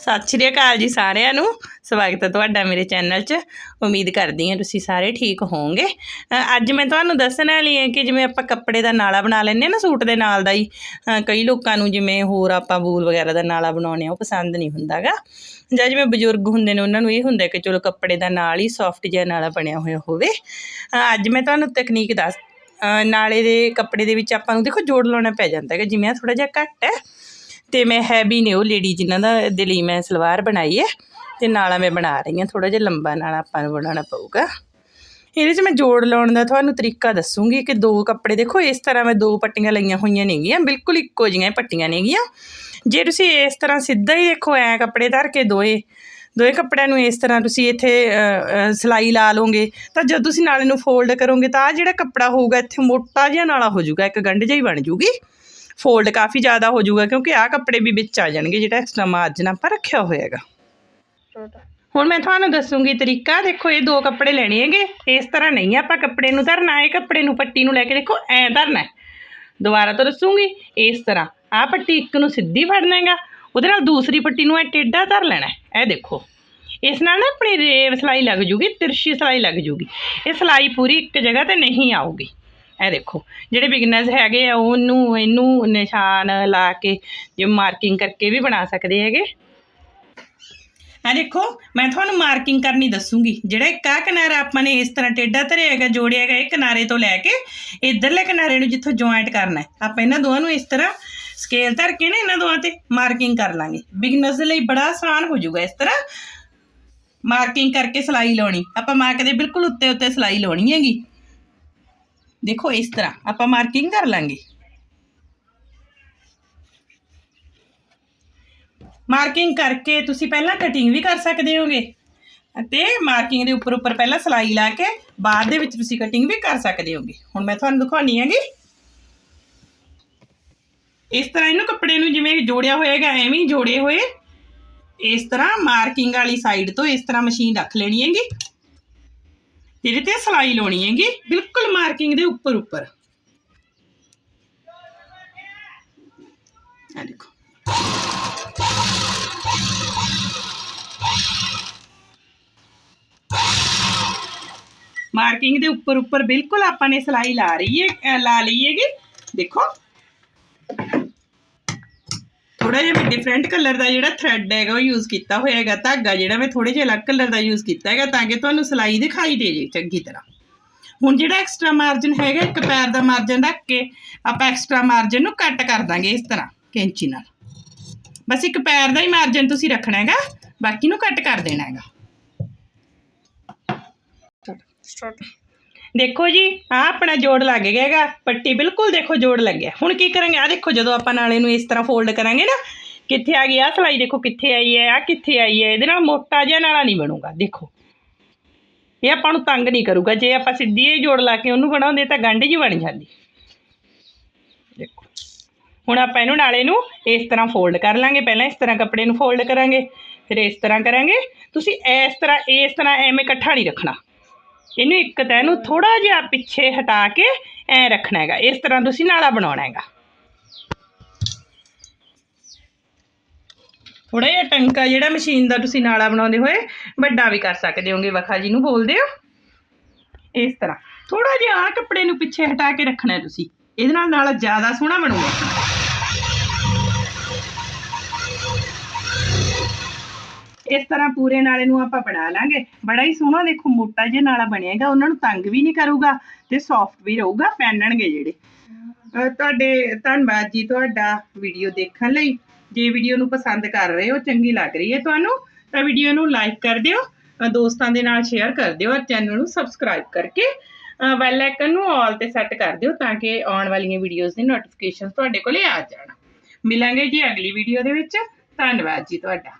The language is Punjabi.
ਸਤਿ ਸ਼੍ਰੀ ਅਕਾਲ ਜੀ ਸਾਰਿਆਂ ਨੂੰ। ਸਵਾਗਤ ਹੈ ਤੁਹਾਡਾ ਮੇਰੇ ਚੈਨਲ 'ਚ। ਉਮੀਦ ਕਰਦੀ ਹਾਂ ਤੁਸੀਂ ਸਾਰੇ ਠੀਕ ਹੋਵੋਗੇ। ਅੱਜ ਮੈਂ ਤੁਹਾਨੂੰ ਦੱਸਣ ਵਾਲੀ ਹਾਂ ਕਿ ਜਿਵੇਂ ਆਪਾਂ ਕੱਪੜੇ ਦਾ ਨਾਲਾ ਬਣਾ ਲੈਂਦੇ ਹਾਂ ਨਾ ਸੂਟ ਦੇ ਨਾਲ ਦਾ ਹੀ ਕਈ ਲੋਕਾਂ ਨੂੰ ਜਿਵੇਂ ਹੋਰ ਆਪਾਂ ਬੂਲ ਵਗੈਰਾ ਦਾ ਨਾਲਾ ਬਣਾਉਂਦੇ ਆ, ਉਹ ਪਸੰਦ ਨਹੀਂ ਹੁੰਦਾਗਾ। ਜਾਂ ਜਿਵੇਂ ਬਜ਼ੁਰਗ ਹੁੰਦੇ ਨੇ, ਉਹਨਾਂ ਨੂੰ ਇਹ ਹੁੰਦਾ ਕਿ ਚਲੋ ਕੱਪੜੇ ਦਾ ਨਾਲ ਹੀ ਸੌਫਟ ਜਿਹਾ ਨਾਲਾ ਬਣਿਆ ਹੋਇਆ ਹੋਵੇ। ਅੱਜ ਮੈਂ ਤੁਹਾਨੂੰ ਤਕਨੀਕ ਦੱਸ ਨਾਲੇ ਦੇ ਕੱਪੜੇ ਦੇ ਵਿੱਚ ਆਪਾਂ ਨੂੰ ਦੇਖੋ ਜੋੜ ਲਾਉਣਾ ਪੈ ਜਾਂਦਾ ਹੈਗਾ, ਜਿਵੇਂ ਆ ਥੋੜਾ ਜਿਹਾ ਘੱਟ ਹੈ। ਤੇ ਮੈਂ ਹੈਵੀ ਨੇ ਉਹ ਲੇਡੀ ਜਿਨ੍ਹਾਂ ਦਾ ਦੇ ਲਈ ਮੈਂ ਸਲਵਾਰ ਬਣਾਈ ਹੈ ਤੇ ਨਾਲਾ ਮੈਂ ਬਣਾ ਰਹੀ ਹਾਂ ਥੋੜਾ ਜਿਹਾ ਲੰਬਾ ਨਾਲਾ ਆਪਾਂ ਨੂੰ ਬਣਾਉਣਾ ਪਊਗਾ। ਇਹਦੇ 'ਚ ਮੈਂ ਜੋੜ ਲਾਉਣ ਦਾ ਤੁਹਾਨੂੰ ਤਰੀਕਾ ਦੱਸੂਗੀ ਕਿ ਦੋ ਕੱਪੜੇ ਦੇਖੋ ਇਸ ਤਰ੍ਹਾਂ ਮੈਂ ਦੋ ਪੱਟੀਆਂ ਲਈਆਂ ਹੋਈਆਂ ਨੇਗੀਆਂ ਬਿਲਕੁਲ ਇੱਕੋ ਜਿਹੀਆਂ ਪੱਟੀਆਂ ਨੇਗੀਆਂ ਜੇ ਤੁਸੀਂ ਇਸ ਤਰ੍ਹਾਂ ਸਿੱਧਾ ਹੀ ਦੇਖੋ ਐ ਕੱਪੜੇ ਧਰ ਕੇ ਦੋਏ ਦੋਏ ਕੱਪੜਿਆਂ ਨੂੰ ਇਸ ਤਰ੍ਹਾਂ ਤੁਸੀਂ ਇੱਥੇ ਅ, ਸਿਲਾਈ ਲਾ ਲਓਗੇ ਤਾਂ ਜਦ ਤੁਸੀਂ ਨਾਲੇ ਨੂੰ ਫੋਲਡ ਕਰੋਗੇ ਤਾਂ ਆ ਜਿਹੜਾ ਕੱਪੜਾ ਹੋਊਗਾ ਇੱਥੇ ਮੋਟਾ ਜਿਹਾ ਨਾਲਾ ਹੋ ਜਾਊਗਾ ਇੱਕ ਗੰਢ ਜਿਹੀ ਬਣ ਜੂਗੀ ਫੋਲਡ ਕਾਫੀ ਜ਼ਿਆਦਾ ਹੋ ਜਾਊਗਾ, ਕਿਉਂਕਿ ਆਹ ਕੱਪੜੇ ਵੀ ਵਿੱਚ ਆ ਜਾਣਗੇ ਜਿਹੜਾ ਐਕਸਟਰਾ ਮਾਰਜਨ ਆਪਾਂ ਰੱਖਿਆ ਹੋਇਆ ਹੈਗਾ ਹੁਣ ਮੈਂ ਤੁਹਾਨੂੰ ਦੱਸੂਗੀ ਤਰੀਕਾ, ਦੇਖੋ ਇਹ ਦੋ ਕੱਪੜੇ ਲੈਣੇ ਹੈਗੇ, ਇਸ ਤਰ੍ਹਾਂ ਨਹੀਂ ਆਪਾਂ ਕੱਪੜੇ ਨੂੰ ਧਰਨਾ, ਇਹ ਕੱਪੜੇ ਨੂੰ ਪੱਟੀ ਨੂੰ ਲੈ ਕੇ ਦੇਖੋ, ਐ ਧਰਨਾ ਦੁਬਾਰਾ ਤੋਂ ਦੱਸੂਗੀ, ਇਸ ਤਰ੍ਹਾਂ, ਆਹ ਪੱਟੀ ਇੱਕ ਨੂੰ ਸਿੱਧੀ ਫੜਨਾ ਹੈਗਾ, ਉਹਦੇ ਨਾਲ ਦੂਸਰੀ ਪੱਟੀ ਨੂੰ ਐ ਟੇਢਾ ਧਰ ਲੈਣਾ ਇਹ ਦੇਖੋ। ਇਸ ਨਾਲ ਨਾ ਆਪਣੀ ਰੇਵ ਸਿਲਾਈ ਲੱਗ ਜੂਗੀ, ਤਿਰਛੀ ਸਿਲਾਈ ਲੱਗ ਜੂਗੀ, ਇਹ ਸਿਲਾਈ ਪੂਰੀ ਇੱਕ ਜਗ੍ਹਾ ਤੇ ਨਹੀਂ ਆਊਗੀ। ਇਹ ਦੇਖੋ, ਜਿਹੜੇ ਬਿਗਨਰਸ ਹੈਗੇ ਆ, ਉਹਨੂੰ, ਇਹਨੂੰ ਨਿਸ਼ਾਨ ਲਾ ਕੇ ਜੇ ਮਾਰਕਿੰਗ ਕਰਕੇ ਵੀ ਬਣਾ ਸਕਦੇ ਹੈਗੇ। ਆ ਦੇਖੋ, ਮੈਂ ਤੁਹਾਨੂੰ ਮਾਰਕਿੰਗ ਕਰਨੀ ਦੱਸੂਗੀ। ਜਿਹੜਾ ਇੱਕ ਆ ਕਿਨਾਰਾ ਆਪਾਂ ਨੇ ਇਸ ਤਰ੍ਹਾਂ ਟੇਢਾ ਧਰਿਆ ਹੈਗਾ, ਜੋੜਿਆ ਹੈਗਾ, ਇਹ ਕਿਨਾਰੇ ਤੋਂ ਲੈ ਕੇ ਇਧਰਲੇ ਕਿਨਾਰੇ ਨੂੰ ਜਿੱਥੋਂ ਜੁਆਇੰਟ ਕਰਨਾ ਹੈ। ਆਪਾਂ ਇਹਨਾਂ ਦੋਵਾਂ ਨੂੰ ਇਸ ਤਰ੍ਹਾਂ ਸਕੇਲ ਧਰ ਕੇ ਨਾ ਇਹਨਾਂ ਦੋਵਾਂ ਤੇ ਮਾਰਕਿੰਗ ਕਰ ਲਾਂਗੇ। ਬਿਗਨਰਸ ਦੇ ਲਈ ਬੜਾ ਆਸਾਨ ਹੋ ਜਾਊਗਾ ਇਸ ਤਰ੍ਹਾਂ। ਮਾਰਕਿੰਗ ਕਰਕੇ ਸਿਲਾਈ ਲਾਉਣੀ। ਆਪਾਂ ਮਾਰਕ ਦੇ ਬਿਲਕੁਲ ਉੱਤੇ ਉੱਤੇ ਸਿਲਾਈ ਲਾਉਣੀ ਹੈਗੀ। ਦੇਖੋ ਇਸ ਤਰ੍ਹਾਂ, ਆਪਾਂ ਮਾਰਕਿੰਗ ਕਰ ਲਾਂਗੇ। ਮਾਰਕਿੰਗ ਕਰਕੇ ਤੁਸੀਂ ਪਹਿਲਾਂ ਕਟਿੰਗ ਵੀ ਕਰ ਸਕਦੇ ਹੋਗੇ। ਅਤੇ ਮਾਰਕਿੰਗ ਦੇ ਉੱਪਰ ਉੱਪਰ ਪਹਿਲਾਂ ਸਿਲਾਈ ਲਾ ਕੇ ਬਾਅਦ ਦੇ ਵਿੱਚ ਤੁਸੀਂ ਕਟਿੰਗ ਵੀ ਕਰ ਸਕਦੇ ਹੋਗੇ। ਹੁਣ ਮੈਂ ਤੁਹਾਨੂੰ ਦਿਖਾਉਣੀ ਹੈਗੀ। ਇਸ ਤਰ੍ਹਾਂ ਇਹਨੂੰ ਕੱਪੜੇ ਨੂੰ ਜਿਵੇਂ ਜੋੜਿਆ ਹੋਏਗਾ, ਐਵੇਂ ਜੋੜੇ ਹੋਏ। ਇਸ ਤਰ੍ਹਾਂ ਮਾਰਕਿੰਗ ਵਾਲੀ ਸਾਈਡ ਤੋਂ ਇਸ ਤਰ੍ਹਾਂ ਮਸ਼ੀਨ ਰੱਖ ਲੈਣੀ ਹੈਗੀ। ਇਹਦੇ ਤੇ ਸਿਲਾਈ ਲਾਉਣੀ ਹੈਗੀ ਬਿਲਕੁਲ ਮਾਰਕਿੰਗ ਦੇ ਉੱਪਰ ਉੱਪਰ। ਆ ਦੇਖੋ। ਮਾਰਕਿੰਗ ਦੇ ਉੱਪਰ ਉੱਪਰ ਬਿਲਕੁਲ ਆਪਾਂ ਨੇ ਸਿਲਾਈ ਲਾ ਰਹੀ ਹੈ ਅ, ਲਾ ਲਈ ਹੈਗੀ। ਦੇਖੋ। ਥੋੜਾ ਜਿਹਾ ਮੈਂ ਡਿਫਰੈਂਟ ਕਲਰ ਦਾ ਜਿਹੜਾ ਥ੍ਰੈਡ ਹੈਗਾ ਉਹ ਯੂਜ਼ ਕੀਤਾ ਹੋਇਆ ਹੈਗਾ, ਧਾਗਾ ਜਿਹੜਾ ਮੈਂ ਥੋੜੇ ਜਿਹਾ ਅਲੱਗ ਕਲਰ ਦਾ ਯੂਜ਼ ਕੀਤਾ ਹੈਗਾ ਤਾਂ ਕਿ ਤੁਹਾਨੂੰ ਸਿਲਾਈ ਦਿਖਾਈ ਦੇ ਜੇ ਚੰਗੀ ਤਰ੍ਹਾਂ। ਹੁਣ ਜਿਹੜਾ ਐਕਸਟਰਾ ਮਾਰਜਨ ਹੈਗਾ, ਇੱਕ ਪੈਰ ਦਾ ਮਾਰਜਨ ਰੱਖ ਕੇ ਆਪਾਂ ਐਕਸਟਰਾ ਮਾਰਜਨ ਨੂੰ ਕੱਟ ਕਰ ਦਾਂਗੇ ਇਸ ਤਰ੍ਹਾਂ, ਕੈਂਚੀ ਨਾਲ। ਬਸ ਇੱਕ ਪੈਰ ਦਾ ਹੀ ਮਾਰਜਨ ਤੁਸੀਂ ਰੱਖਣਾ ਹੈਗਾ, ਬਾਕੀ ਨੂੰ ਕੱਟ ਕਰ ਦੇਣਾ ਹੈਗਾ। ਦੇਖੋ ਜੀ ਆ ਆਪਣਾ ਜੋੜ ਲੱਗ ਗਿਆ ਹੈਗਾ, ਪੱਟੀ ਬਿਲਕੁਲ ਦੇਖੋ ਜੋੜ ਲੱਗਿਆ। ਹੁਣ ਕੀ ਕਰਾਂਗੇ? ਆ ਦੇਖੋ, ਜਦੋਂ ਆਪਾਂ ਨਾਲੇ ਨੂੰ ਇਸ ਤਰ੍ਹਾਂ ਫੋਲਡ ਕਰਾਂਗੇ ਨਾ, ਕਿੱਥੇ ਆ ਗਈ? ਆ ਸਲਾਈ ਦੇਖੋ ਕਿੱਥੇ ਆਈ ਹੈ ਆ ਕਿੱਥੇ ਆਈ ਹੈ, ਇਹਦੇ ਨਾਲ ਮੋਟਾ ਜਿਹਾ ਨਾਲਾ ਨਹੀਂ ਬਣੂਗਾ, ਦੇਖੋ। ਇਹ ਆਪਾਂ ਨੂੰ ਤੰਗ ਨਹੀਂ ਕਰੂਗਾ, ਜੇ ਆਪਾਂ ਸਿੱਧੀ ਹੀ ਜੋੜ ਲਾ ਕੇ ਉਹਨੂੰ ਬਣਾਉਂਦੇ ਤਾਂ ਗੰਢ ਜੀ ਬਣ ਜਾਂਦੀ। ਦੇਖੋ। ਹੁਣ ਆਪਾਂ ਇਹਨੂੰ ਨਾਲੇ ਨੂੰ ਇਸ ਤਰ੍ਹਾਂ ਫੋਲਡ ਕਰ ਲਾਂਗੇ, ਪਹਿਲਾਂ ਇਸ ਤਰ੍ਹਾਂ ਕੱਪੜੇ ਨੂੰ ਫੋਲਡ ਕਰਾਂਗੇ, ਫਿਰ ਇਸ ਤਰ੍ਹਾਂ ਕਰਾਂਗੇ। ਤੁਸੀਂ ਇਸ ਤਰ੍ਹਾਂ ਇਸ ਤਰ੍ਹਾਂ ਐਵੇਂ ਇਕੱਠਾ ਨਹੀਂ ਰੱਖਣਾ। ਇਹਨੂੰ ਇੱਕ ਤਾਂ ਇਹਨੂੰ ਥੋੜਾ ਜਿਹਾ ਪਿੱਛੇ ਹਟਾ ਕੇ ਐ ਰੱਖਣਾ ਹੈਗਾ। ਇਸ ਤਰ੍ਹਾਂ ਤੁਸੀਂ ਨਾਲਾ ਬਣਾਉਣਾ ਹੈਗਾ। ਥੋੜਾ ਜਿਹਾ ਟੰਕਾ ਜਿਹੜਾ ਮਸ਼ੀਨ ਦਾ ਤੁਸੀਂ ਨਾਲਾ ਬਣਾਉਂਦੇ ਹੋਏ, ਵੱਡਾ ਵੀ ਕਰ ਸਕਦੇ ਹੋਗੇ। ਵਖਾ ਜੀ ਨੂੰ ਬੋਲਦੇ ਹੋ। ਇਸ ਤਰ੍ਹਾਂ। ਥੋੜਾ ਜਿਹਾ ਆਹ ਕੱਪੜੇ ਨੂੰ ਪਿੱਛੇ ਹਟਾ ਕੇ ਰੱਖਣਾ ਤੁਸੀਂ। ਇਹਦੇ ਨਾਲ ਨਾਲਾ ਜ਼ਿਆਦਾ ਸੋਹਣਾ ਬਣੂਗਾ। ਇਸ ਤਰ੍ਹਾਂ ਪੂਰੇ ਨਾਲੇ ਨੂੰ ਆਪਾਂ ਬਣਾ ਲਾਂਗੇ। ਬੜਾ ਹੀ ਸੋਹਣਾ ਦੇਖੋ ਮੋਟਾ ਜਿਹਾ ਨਾਲਾ ਬਣੇਗਾ ਉਹਨਾਂ ਨੂੰ ਤੰਗ ਵੀ ਨਹੀਂ ਕਰੂਗਾ ਤੇ ਸੌਫਟ ਵੀ ਰਹੂਗਾ, ਪਹਿਨਣਗੇ ਜਿਹੜੇ। ਤੁਹਾਡੇ, ਧੰਨਵਾਦ ਜੀ ਤੁਹਾਡਾ ਵੀਡੀਓ ਦੇਖਣ ਲਈ। ਜੇ ਵੀਡੀਓ ਨੂੰ ਪਸੰਦ ਕਰ ਰਹੇ ਹੋ, ਚੰਗੀ ਲੱਗ ਰਹੀ ਹੈ ਤੁਹਾਨੂੰ, ਤਾਂ ਵੀਡੀਓ ਨੂੰ ਲਾਈਕ ਕਰ ਦਿਓ ਦੋਸਤਾਂ ਦੇ ਨਾਲ ਸ਼ੇਅਰ ਕਰ ਦਿਓ ਔਰ ਚੈਨਲ ਨੂੰ ਸਬਸਕ੍ਰਾਈਬ ਕਰਕੇ ਬੈਲ ਆਈਕਨ ਨੂੰ ਆਲ ਤੇ ਸੈੱਟ ਕਰ ਦਿਓ ਤਾਂ ਕਿ ਆਉਣ ਵਾਲੀਆਂ ਵੀਡੀਓਜ਼ ਦੀ ਨੋਟੀਫਿਕੇਸ਼ਨ ਤੁਹਾਡੇ ਕੋਲੇ ਆ ਜਾਣ। ਮਿਲਾਂਗੇ ਜੀ ਅਗਲੀ ਵੀਡੀਓ ਦੇ ਵਿੱਚ। ਧੰਨਵਾਦ ਜੀ ਤੁਹਾਡਾ।